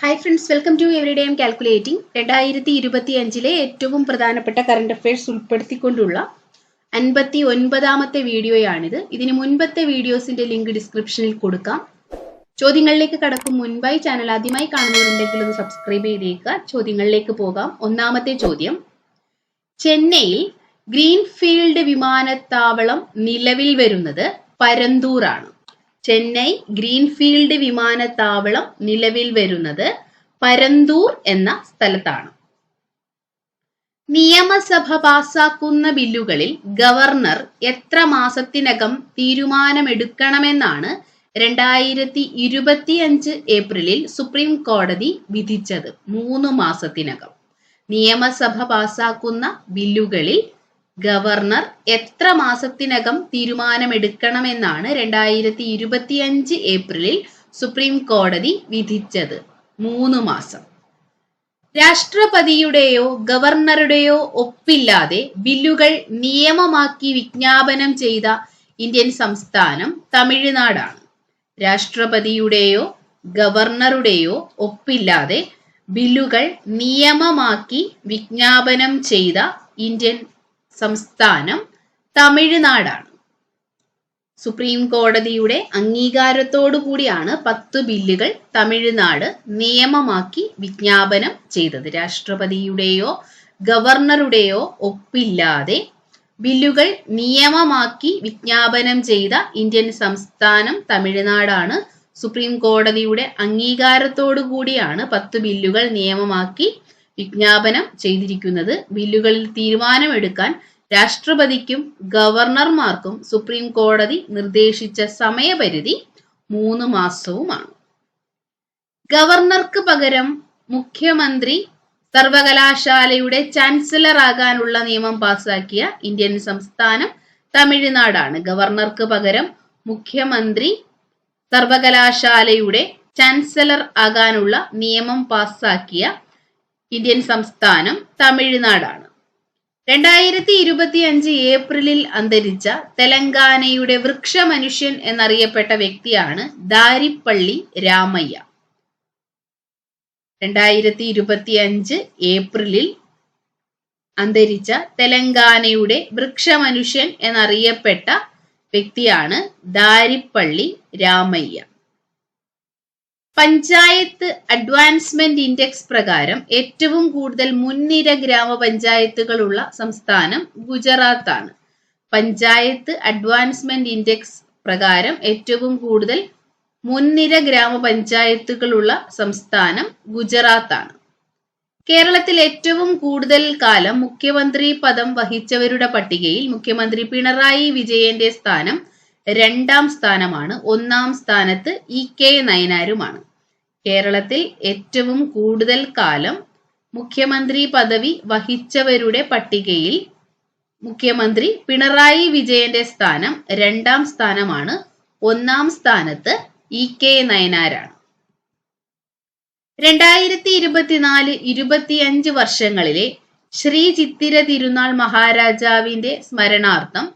Hi friends welcome to every day M calculating രണ്ടായിരത്തി ഇരുപത്തി അഞ്ചിലെ ഏറ്റവും പ്രധാനപ്പെട്ട കറണ്ട് അഫയേഴ്സ് ഉൾപ്പെടുത്തിക്കൊണ്ടുള്ള അൻപത്തി ഒൻപതാമത്തെ വീഡിയോയാണിത്. ഇതിന് മുൻപത്തെ വീഡിയോസിന്റെ ലിങ്ക് ഡിസ്ക്രിപ്ഷനിൽ കൊടുക്കാം. ചോദ്യങ്ങളിലേക്ക് കടക്കും മുൻപായി ചാനൽ ആദ്യമായി കാണുന്നവരുണ്ടെങ്കിൽ ഒന്ന് സബ്സ്ക്രൈബ് ചെയ്തേക്കുക. ചോദ്യങ്ങളിലേക്ക് പോകാം. ഒന്നാമത്തെ ചോദ്യം. ചെന്നൈയിൽ ഗ്രീൻഫീൽഡ് വിമാനത്താവളം നിലവിൽ വരുന്നത് പരന്തൂറാണ് ചെന്നൈ ഗ്രീൻഫീൽഡ് വിമാനത്താവളം നിലവിൽ വരുന്നത് പരന്തൂർ എന്ന സ്ഥലത്താണ്. നിയമസഭ പാസാക്കുന്ന ബില്ലുകളിൽ ഗവർണർ എത്ര മാസത്തിനകം തീരുമാനമെടുക്കണമെന്നാണ് രണ്ടായിരത്തി ഇരുപത്തിയഞ്ച് ഏപ്രിലിൽ സുപ്രീം കോടതി വിധിച്ചത് മൂന്ന് മാസത്തിനകം. നിയമസഭ പാസാക്കുന്ന ബില്ലുകളിൽ ഗവർണർ എത്ര മാസത്തിനകം തീരുമാനമെടുക്കണമെന്നാണ് രണ്ടായിരത്തി ഇരുപത്തിയഞ്ച് ഏപ്രിലിൽ സുപ്രീം കോടതി വിധിച്ചത്. മൂന്ന് മാസം. രാഷ്ട്രപതിയുടെയോ ഗവർണറുടെയോ ഒപ്പില്ലാതെ ബില്ലുകൾ നിയമമാക്കി വിജ്ഞാപനം ചെയ്ത ഇന്ത്യൻ സംസ്ഥാനം തമിഴ്നാടാണ്. രാഷ്ട്രപതിയുടെയോ ഗവർണറുടെയോ ഒപ്പില്ലാതെ ബില്ലുകൾ നിയമമാക്കി വിജ്ഞാപനം ചെയ്ത ഇന്ത്യൻ സംസ്ഥാനം തമിഴ്നാടാണ്. സുപ്രീം കോടതിയുടെ അംഗീകാരത്തോടു കൂടിയാണ് പത്ത് ബില്ലുകൾ തമിഴ്നാട് നിയമമാക്കി വിജ്ഞാപനം ചെയ്തത്. രാഷ്ട്രപതിയുടെയോ ഗവർണറുടെയോ ഒപ്പില്ലാതെ ബില്ലുകൾ നിയമമാക്കി വിജ്ഞാപനം ചെയ്ത ഇന്ത്യൻ സംസ്ഥാനം തമിഴ്നാടാണ്. സുപ്രീം കോടതിയുടെ അംഗീകാരത്തോടു കൂടിയാണ് പത്ത് ബില്ലുകൾ നിയമമാക്കി വിജ്ഞാപനം ചെയ്തിരിക്കുന്നത് ബില്ലുകളിൽ തീരുമാനമെടുക്കാൻ രാഷ്ട്രപതിക്കും ഗവർണർമാർക്കും സുപ്രീം കോടതി നിർദ്ദേശിച്ച സമയപരിധി മൂന്ന് മാസവുമാണ്. ഗവർണർക്ക് പകരം മുഖ്യമന്ത്രി സർവകലാശാലയുടെ ചാൻസലർ ആകാനുള്ള നിയമം പാസാക്കിയ ഇന്ത്യൻ സംസ്ഥാനം തമിഴ്നാടാണ്. ഗവർണർക്ക് പകരം മുഖ്യമന്ത്രി സർവകലാശാലയുടെ ചാൻസലർ ആകാനുള്ള നിയമം പാസാക്കിയ ഇന്ത്യൻ സംസ്ഥാനം തമിഴ്നാടാണ്. രണ്ടായിരത്തി ഇരുപത്തി അഞ്ച് ഏപ്രിലിൽ അന്തരിച്ച തെലങ്കാനയുടെ വൃക്ഷമനുഷ്യൻ എന്നറിയപ്പെട്ട വ്യക്തിയാണ് ദാരിപ്പള്ളി രാമയ്യ. രണ്ടായിരത്തി ഇരുപത്തി അഞ്ച് ഏപ്രിലിൽ അന്തരിച്ച തെലങ്കാനയുടെ വൃക്ഷമനുഷ്യൻ എന്നറിയപ്പെട്ട വ്യക്തിയാണ് ദാരിപ്പള്ളി രാമയ്യ. പഞ്ചായത്ത് അഡ്വാൻസ്മെന്റ് ഇൻഡെക്സ് പ്രകാരം ഏറ്റവും കൂടുതൽ മുൻനിര ഗ്രാമപഞ്ചായത്തുകളുള്ള സംസ്ഥാനം ഗുജറാത്താണ്. പഞ്ചായത്ത് അഡ്വാൻസ്മെന്റ് ഇൻഡെക്സ് പ്രകാരം ഏറ്റവും കൂടുതൽ മുൻനിര ഗ്രാമപഞ്ചായത്തുകളുള്ള സംസ്ഥാനം ഗുജറാത്താണ്. കേരളത്തിൽ ഏറ്റവും കൂടുതൽ കാലം മുഖ്യമന്ത്രി പദം വഹിച്ചവരുടെ പട്ടികയിൽ മുഖ്യമന്ത്രി പിണറായി വിജയന്റെ സ്ഥാനം രണ്ടാം സ്ഥാനമാണ്. ഒന്നാം സ്ഥാനത്ത് ഇ കെ നയനാരുമാണ്. കേരളത്തിൽ ഏറ്റവും കൂടുതൽ കാലം മുഖ്യമന്ത്രി പദവി വഹിച്ചവരുടെ പട്ടികയിൽ മുഖ്യമന്ത്രി പിണറായി വിജയന്റെ സ്ഥാനം രണ്ടാം സ്ഥാനമാണ്. ഒന്നാം സ്ഥാനത്ത് ഇ കെ നയനാരാണ്. രണ്ടായിരത്തി ഇരുപത്തിനാല് ഇരുപത്തിയഞ്ച് വർഷങ്ങളിലെ ശ്രീ ചിത്തിര തിരുനാൾ മഹാരാജാവിന്റെ സ്മരണാർത്ഥം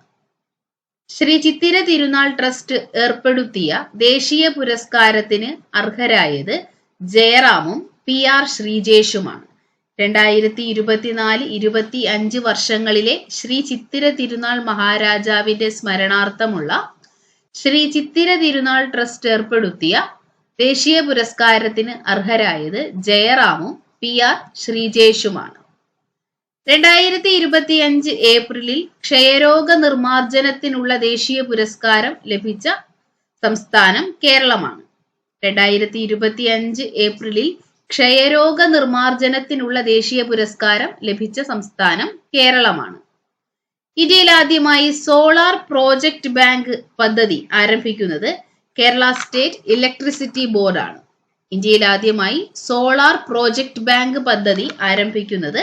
ശ്രീ ചിത്തിര തിരുനാൾ ട്രസ്റ്റ് ഏർപ്പെടുത്തിയ ദേശീയ പുരസ്കാരത്തിന് അർഹരായത് ജയറാമും പി ആർ ശ്രീജേഷുമാണ്. രണ്ടായിരത്തി ഇരുപത്തിനാല് ഇരുപത്തി അഞ്ച് വർഷങ്ങളിലെ ശ്രീ ചിത്തിര തിരുനാൾ മഹാരാജാവിന്റെ സ്മരണാർത്ഥമുള്ള ശ്രീ ചിത്തിര തിരുനാൾ ട്രസ്റ്റ് ഏർപ്പെടുത്തിയ ദേശീയ പുരസ്കാരത്തിന് അർഹരായത് ജയറാമും പി ആർ ശ്രീജേഷുമാണ്. രണ്ടായിരത്തി ഇരുപത്തി അഞ്ച് ഏപ്രിലിൽ ക്ഷയരോഗ നിർമാർജനത്തിനുള്ള ദേശീയ പുരസ്കാരം ലഭിച്ച സംസ്ഥാനം കേരളമാണ്. രണ്ടായിരത്തി ഇരുപത്തി അഞ്ച് ഏപ്രിലിൽ ക്ഷയരോഗ നിർമാർജനത്തിനുള്ള ദേശീയ പുരസ്കാരം ലഭിച്ച സംസ്ഥാനം കേരളമാണ്. ഇന്ത്യയിൽ ആദ്യമായി സോളാർ പ്രോജക്റ്റ് ബാങ്ക് പദ്ധതി ആരംഭിക്കുന്നത് കേരള സ്റ്റേറ്റ് ഇലക്ട്രിസിറ്റി ബോർഡാണ്. ഇന്ത്യയിൽ ആദ്യമായി സോളാർ പ്രോജക്റ്റ് ബാങ്ക് പദ്ധതി ആരംഭിക്കുന്നത്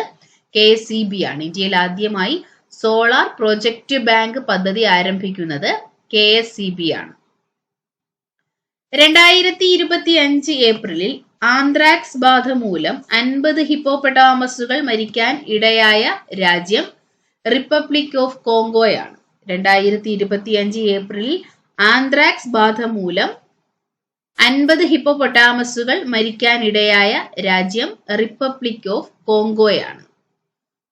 കെ സി ബി ആണ്. ഇന്ത്യയിൽ ആദ്യമായി സോളാർ പ്രൊജക്ട് ബാങ്ക് പദ്ധതി ആരംഭിക്കുന്നത് കെ എസ് സി ബി ആണ്. രണ്ടായിരത്തി ഇരുപത്തി അഞ്ച് ഏപ്രിലിൽ ആന്ത്രാക്സ് ബാധ മൂലം അൻപത് ഹിപ്പോപെട്ടാമസുകൾ മരിക്കാൻ ഇടയായ രാജ്യം റിപ്പബ്ലിക് ഓഫ് കോങ്കോയാണ്. രണ്ടായിരത്തി ഇരുപത്തി അഞ്ച് ഏപ്രിലിൽ ആന്ത്രാക്സ് ബാധ മൂലം അൻപത് ഹിപ്പോപൊട്ടാമസുകൾ മരിക്കാനിടയായ രാജ്യം റിപ്പബ്ലിക് ഓഫ് കോങ്കോയാണ്.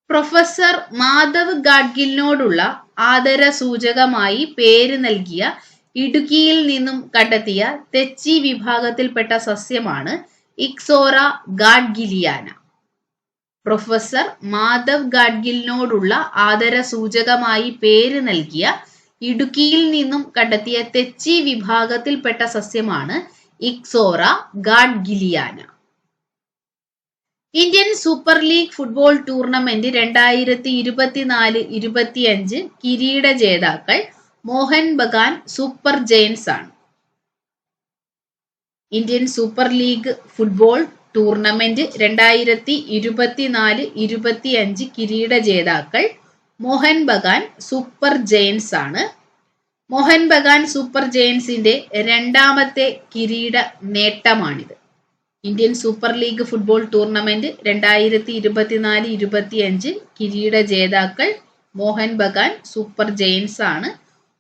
പ്രൊഫസർ മാധവ് ഗാഡ്ഗിലിനോടുള്ള ആദര സൂചകമായി പേര് നൽകിയ ഇടുക്കിയിൽ നിന്നും കണ്ടെത്തിയ തെച്ചി വിഭാഗത്തിൽപ്പെട്ട സസ്യമാണ് ഇക്സോറ ഗാഡ്ഗിലിയാന. പ്രൊഫസർ മാധവ് ഗാഡ്ഗിലിനോടുള്ള ആദര സൂചകമായി പേര് നൽകിയ ഇടുക്കിയിൽ നിന്നും കണ്ടെത്തിയ തെച്ചി വിഭാഗത്തിൽപ്പെട്ട സസ്യമാണ് Ixora gadgiliana. Indian Super League football tournament രണ്ടായിരത്തി ഇരുപത്തിനാല് ഇരുപത്തിയഞ്ച് കിരീട ജേതാക്കൾ മോഹൻ ബഗാൻ സൂപ്പർ ജയൻസ് ആണ്. Indian Super League football tournament രണ്ടായിരത്തി ഇരുപത്തിനാല് ഇരുപത്തിയഞ്ച് കിരീട ജേതാക്കൾ മോഹൻ ബഗാൻ സൂപ്പർ ജയൻസ് ആണ്. മോഹൻ ബഗാൻ സൂപ്പർ ജയൻസിന്റെ രണ്ടാമത്തെ കിരീട നേട്ടമാണിത്. Indian Super League football tournament രണ്ടായിരത്തി ഇരുപത്തിനാല് ഇരുപത്തിയഞ്ച് കിരീട ജേതാക്കൾ മോഹൻ ബഗാൻ സൂപ്പർ ജെയിൻസ് ആണ്.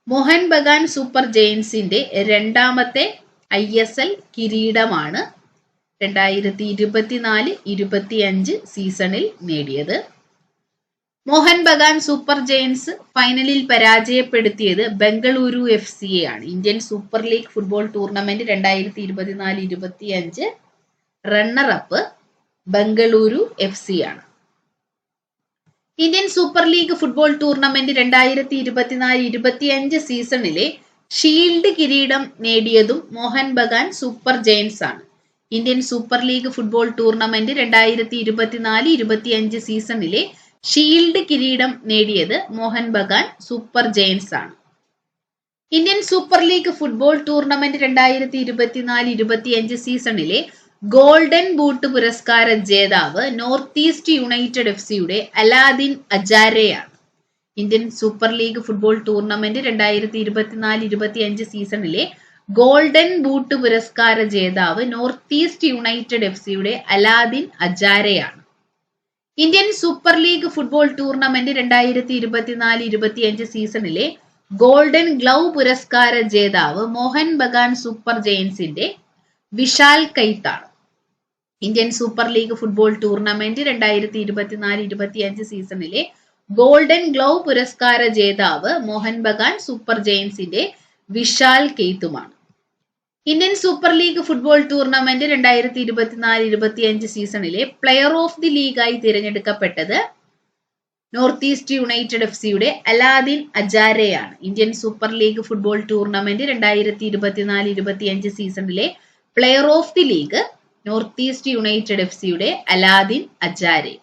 മോഹൻ ബഗാൻ സൂപ്പർ ജെയിൻസിന്റെ രണ്ടാമത്തെ ഐ എസ് എൽ കിരീടമാണ് രണ്ടായിരത്തി ഇരുപത്തിനാല് ഇരുപത്തിയഞ്ച് സീസണിൽ നേടിയത്. മോഹൻ ബഗാൻ സൂപ്പർ ജെയിൻസ് ഫൈനലിൽ പരാജയപ്പെടുത്തിയത് ബംഗളൂരു എഫ് സിയെ ആണ്. Indian Super League football tournament രണ്ടായിരത്തി ഇരുപത്തിനാല് ഇരുപത്തിയഞ്ച് runner up Bengaluru F C ആണ്. Indian Super League football tournament രണ്ടായിരത്തി ഇരുപത്തിനാല് ഇരുപത്തിയഞ്ച് സീസണിലെ ഷീൽഡ് കിരീടം നേടിയതും മോഹൻ ബഗാൻ സൂപ്പർ ജയൻസ് ആണ്. Indian Super League football tournament രണ്ടായിരത്തി ഇരുപത്തിനാല് ഇരുപത്തിയഞ്ച് സീസണിലെ ഷീൽഡ് കിരീടം നേടിയത് മോഹൻ ബഗാൻ സൂപ്പർ ജയൻസ് ആണ്. Indian Super League football tournament രണ്ടായിരത്തി ഇരുപത്തിനാല് ഇരുപത്തിയഞ്ച് സീസണിലെ ഗോൾഡൻ ബൂട്ട് പുരസ്കാര ജേതാവ് നോർത്ത് ഈസ്റ്റ് യുണൈറ്റഡ് എഫ് സിയുടെ Aladdin അജാരയാണ്. Indian Super League football tournament രണ്ടായിരത്തി ഇരുപത്തിനാല് ഇരുപത്തി അഞ്ച് സീസണിലെ ഗോൾഡൻ ബൂട്ട് പുരസ്കാര ജേതാവ് നോർത്ത് ഈസ്റ്റ് യുണൈറ്റഡ് എഫ് സിയുടെ Aladdin അജാരയാണ്. Indian Super League football tournament രണ്ടായിരത്തി ഇരുപത്തിനാല് ഇരുപത്തി അഞ്ച് സീസണിലെ ഗോൾഡൻ ഗ്ലൗ പുരസ്കാര ജേതാവ് മോഹൻ ബഗാൻ സൂപ്പർ ജയൻസിന്റെ Vishal കൈത്താണ് Indian Super League football tournament രണ്ടായിരത്തി ഇരുപത്തിനാല് ഇരുപത്തിയഞ്ച് സീസണിലെ ഗോൾഡൻ ഗ്ലൗ പുരസ്കാര ജേതാവ് മോഹൻ ബഗാൻ സൂപ്പർ ജയൻസിന്റെ Vishal കെയ്ത്തുമാണ്. Indian Super League football tournament രണ്ടായിരത്തി ഇരുപത്തിനാല് ഇരുപത്തിയഞ്ച് സീസണിലെ പ്ലെയർ ഓഫ് ദി ലീഗായി തിരഞ്ഞെടുക്കപ്പെട്ടത് നോർത്ത് ഈസ്റ്റ് യുണൈറ്റഡ് എഫ് സിയുടെ Aladdin അജാരയാണ്. Indian Super League football tournament രണ്ടായിരത്തി ഇരുപത്തിനാല് ഇരുപത്തിയഞ്ച് സീസണിലെ player of the league North East United F സിയുടെ Alaeddine Ajaraie.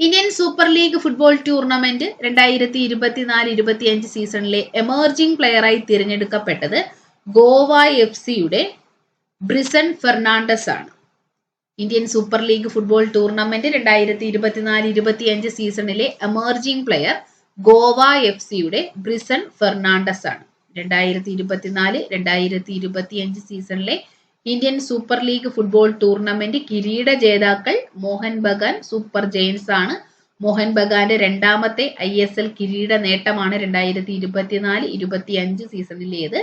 Indian Super League football tournament രണ്ടായിരത്തി ഇരുപത്തിനാല് ഇരുപത്തിയഞ്ച് സീസണിലെ എമേർജിംഗ് പ്ലെയറായി തിരഞ്ഞെടുക്കപ്പെട്ടത് ഗോവ എഫ് സിയുടെ ബ്രിസൺ ഫെർണാണ്ടസ് ആണ് Indian Super League football tournament രണ്ടായിരത്തി ഇരുപത്തിനാല് ഇരുപത്തിയഞ്ച് സീസണിലെ എമേർജിംഗ് പ്ലെയർ ഗോവ എഫ് സിയുടെ ബ്രിസൺ ഫെർണാണ്ടസ് ആണ് രണ്ടായിരത്തി ഇരുപത്തിനാല് രണ്ടായിരത്തി ഇരുപത്തിയഞ്ച് സീസണിലെ Indian Super League football tournament കിരീട ജേതാക്കൾ മോഹൻ ബഗാൻ സൂപ്പർ ജെയിൻസ് ആണ്. മോഹൻ ബഗാന്റെ രണ്ടാമത്തെ ഐ എസ് എൽ കിരീട നേട്ടമാണ് രണ്ടായിരത്തി ഇരുപത്തിനാല് ഇരുപത്തി അഞ്ച് സീസണിലേത്.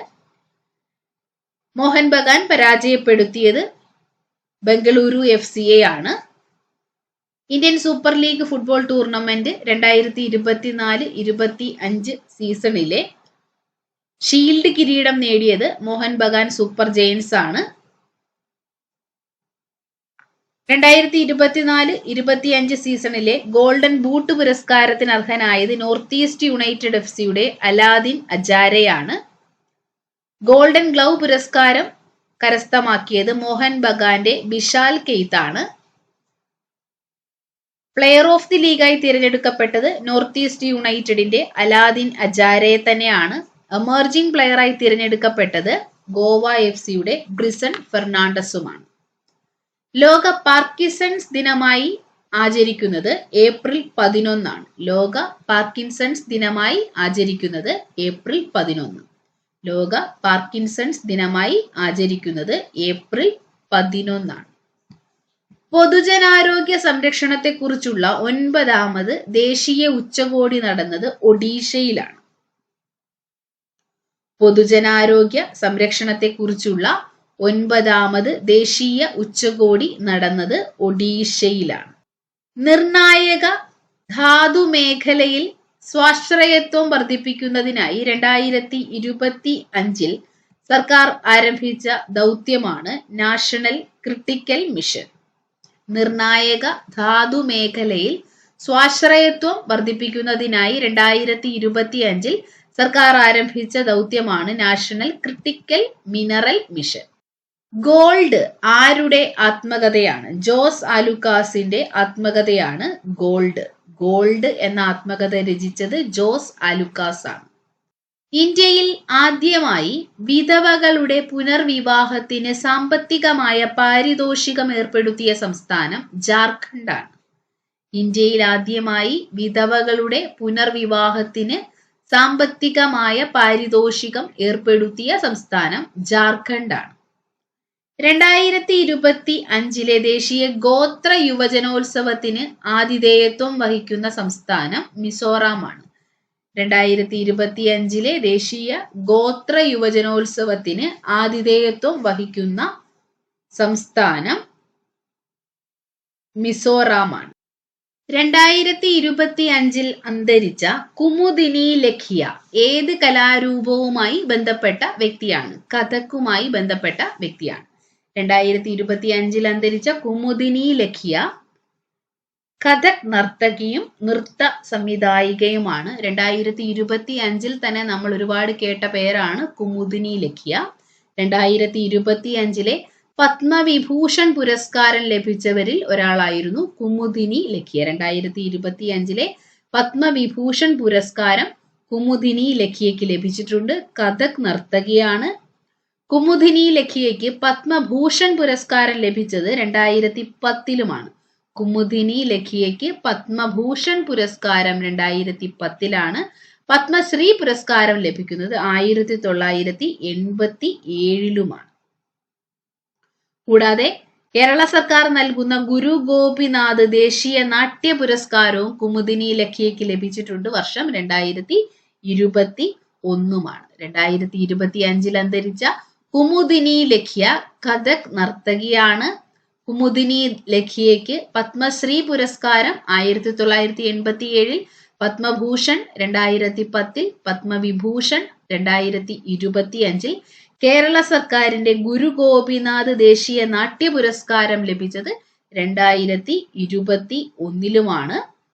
മോഹൻ ബഗാൻ പരാജയപ്പെടുത്തിയത് ബംഗളൂരു എഫ് സിയെ ആണ്. Indian Super League football tournament രണ്ടായിരത്തി ഇരുപത്തിനാല് ഇരുപത്തി അഞ്ച് സീസണിലെ ഷീൽഡ് കിരീടം നേടിയത് മോഹൻ ബഗാൻ സൂപ്പർ ജെയിൻസ് ആണ്. രണ്ടായിരത്തി ഇരുപത്തിനാല് ഇരുപത്തിയഞ്ച് സീസണിലെ ഗോൾഡൻ ബൂട്ട് പുരസ്കാരത്തിന് അർഹനായത് നോർത്ത് ഈസ്റ്റ് യുണൈറ്റഡ് എഫ് സിയുടെ അലാദിൻ അജാരയാണ്. ഗോൾഡൻ ഗ്ലൗ പുരസ്കാരം കരസ്ഥമാക്കിയത് മോഹൻ ബഗാന്റെ ബിശാൽ കെയ്ത്താണ് പ്ലെയർ ഓഫ് ദി ലീഗായി തിരഞ്ഞെടുക്കപ്പെട്ടത് നോർത്ത് ഈസ്റ്റ് യുണൈറ്റഡിന്റെ അലാദിൻ അജാരയെ തന്നെയാണ്. എമർജിംഗ് പ്ലെയറായി തിരഞ്ഞെടുക്കപ്പെട്ടത് ഗോവ എഫ് സിയുടെ ബ്രിസൺ ഫെർണാണ്ടസുമാണ്. ലോക പാർക്കിൻസൺസ് ദിനമായി ആചരിക്കുന്നത് ഏപ്രിൽ പതിനൊന്നാണ്. ലോക പാർക്കിൻസൺസ് ദിനമായി ആചരിക്കുന്നത് ഏപ്രിൽ പതിനൊന്ന്. ലോക പാർക്കിൻസൺസ് ദിനമായി ആചരിക്കുന്നത് ഏപ്രിൽ പതിനൊന്നാണ്. പൊതുജനാരോഗ്യ സംരക്ഷണത്തെക്കുറിച്ചുള്ള ഒൻപതാമത് ദേശീയ ഉച്ചകോടി നടന്നത് ഒഡീഷയിലാണ്. പൊതുജനാരോഗ്യ സംരക്ഷണത്തെക്കുറിച്ചുള്ള ഒൻപതാമത് ദേശീയ ഉച്ചകോടി നടന്നത് ഒഡീഷയിലാണ്. നിർണായക ധാതു മേഖലയിൽ സ്വാശ്രയത്വം വർദ്ധിപ്പിക്കുന്നതിനായി രണ്ടായിരത്തി ഇരുപത്തി അഞ്ചിൽ സർക്കാർ ആരംഭിച്ച ദൗത്യമാണ് നാഷണൽ ക്രിട്ടിക്കൽ മിഷൻ. നിർണായക ധാതു മേഖലയിൽ സ്വാശ്രയത്വം വർദ്ധിപ്പിക്കുന്നതിനായി രണ്ടായിരത്തി ഇരുപത്തി അഞ്ചിൽ സർക്കാർ ആരംഭിച്ച ദൗത്യമാണ് National Critical Mineral Mission. Gold ആരുടെ ആത്മകഥയാണ്? ജോസ് ആലുക്കാസിന്റെ ആത്മകഥയാണ് ഗോൾഡ്. ഗോൾഡ് എന്ന ആത്മകഥ രചിച്ചത് ജോസ് ആലുക്കാസ് ആണ് ഇന്ത്യയിൽ ആദ്യമായി വിധവകളുടെ പുനർവിവാഹത്തിന് സാമ്പത്തികമായ പാരിതോഷികം ഏർപ്പെടുത്തിയ സംസ്ഥാനം ആണ് ഇന്ത്യയിൽ ആദ്യമായി വിധവകളുടെ പുനർവിവാഹത്തിന് സാമ്പത്തികമായ പാരിതോഷികം ഏർപ്പെടുത്തിയ സംസ്ഥാനം ജാർഖണ്ഡാണ്. രണ്ടായിരത്തി ഇരുപത്തി അഞ്ചിലെ ദേശീയ ഗോത്ര യുവജനോത്സവത്തിന് ആതിഥേയത്വം വഹിക്കുന്ന സംസ്ഥാനം മിസോറാമാണ്. രണ്ടായിരത്തി ഇരുപത്തി അഞ്ചിലെ ദേശീയ ഗോത്ര യുവജനോത്സവത്തിന് ആതിഥേയത്വം വഹിക്കുന്ന സംസ്ഥാനം മിസോറാമാണ്. രണ്ടായിരത്തി ഇരുപത്തി അഞ്ചിൽ അന്തരിച്ച കുമുദിനി ലഖിയ ഏത് കലാരൂപവുമായി ബന്ധപ്പെട്ട വ്യക്തിയാണ്? കഥക്കുമായി ബന്ധപ്പെട്ട വ്യക്തിയാണ്. രണ്ടായിരത്തി ഇരുപത്തി അഞ്ചിൽ അന്തരിച്ച കുമുദിനി ലഖിയ കഥക് നർത്തകിയും നൃത്ത സംവിധായികയുമാണ്. രണ്ടായിരത്തി ഇരുപത്തി അഞ്ചിൽ തന്നെ നമ്മൾ ഒരുപാട് കേട്ട പേരാണ് കുമുദിനി ലഖിയ. രണ്ടായിരത്തി ഇരുപത്തി അഞ്ചിലെ പത്മവിഭൂഷൺ പുരസ്കാരം ലഭിച്ചവരിൽ ഒരാളായിരുന്നു കുമുദിനി ലഖിയ. രണ്ടായിരത്തി ഇരുപത്തി അഞ്ചിലെ പത്മവിഭൂഷൺ പുരസ്കാരം കുമുദിനി ലഖിയയ്ക്ക് ലഭിച്ചിട്ടുണ്ട്. കഥക് നർത്തകിയാണ് കുമുദിനി ലഖിയയ്ക്ക് പത്മഭൂഷൺ പുരസ്കാരം ലഭിച്ചത് രണ്ടായിരത്തി പത്തിലുമാണ് കുമുദിനി ലഖിയയ്ക്ക് പത്മഭൂഷൺ പുരസ്കാരം രണ്ടായിരത്തി പത്തിലാണ് പത്മശ്രീ പുരസ്കാരം ലഭിക്കുന്നത് ആയിരത്തി തൊള്ളായിരത്തി എൺപത്തി ഏഴിലുമാണ് കൂടാതെ കേരള സർക്കാർ നൽകുന്ന ഗുരു ഗോപിനാഥ് ദേശീയ നാട്യ പുരസ്കാരവും കുമുദിനി ലഖിയയ്ക്ക് ലഭിച്ചിട്ടുണ്ട് വർഷം രണ്ടായിരത്തി ഇരുപത്തി ഒന്നുമാണ് രണ്ടായിരത്തി ഇരുപത്തി അഞ്ചിൽ അന്തരിച്ച കുമുദിനി ലഖിയ കഥക് നർത്തകിയാണ്. കുമുദിനി ലഖിയയ്ക്ക് പത്മശ്രീ പുരസ്കാരം ആയിരത്തി തൊള്ളായിരത്തി എൺപത്തി ഏഴിൽ പത്മഭൂഷൺ രണ്ടായിരത്തി പത്തിൽ പത്മവിഭൂഷൺ രണ്ടായിരത്തി ഇരുപത്തി അഞ്ചിൽ കേരള സർക്കാരിന്റെ ഗുരു ഗോപിനാഥ് ദേശീയ നാട്യ പുരസ്കാരം ലഭിച്ചത് രണ്ടായിരത്തി ഇരുപത്തി ഒന്നിലുമാണ്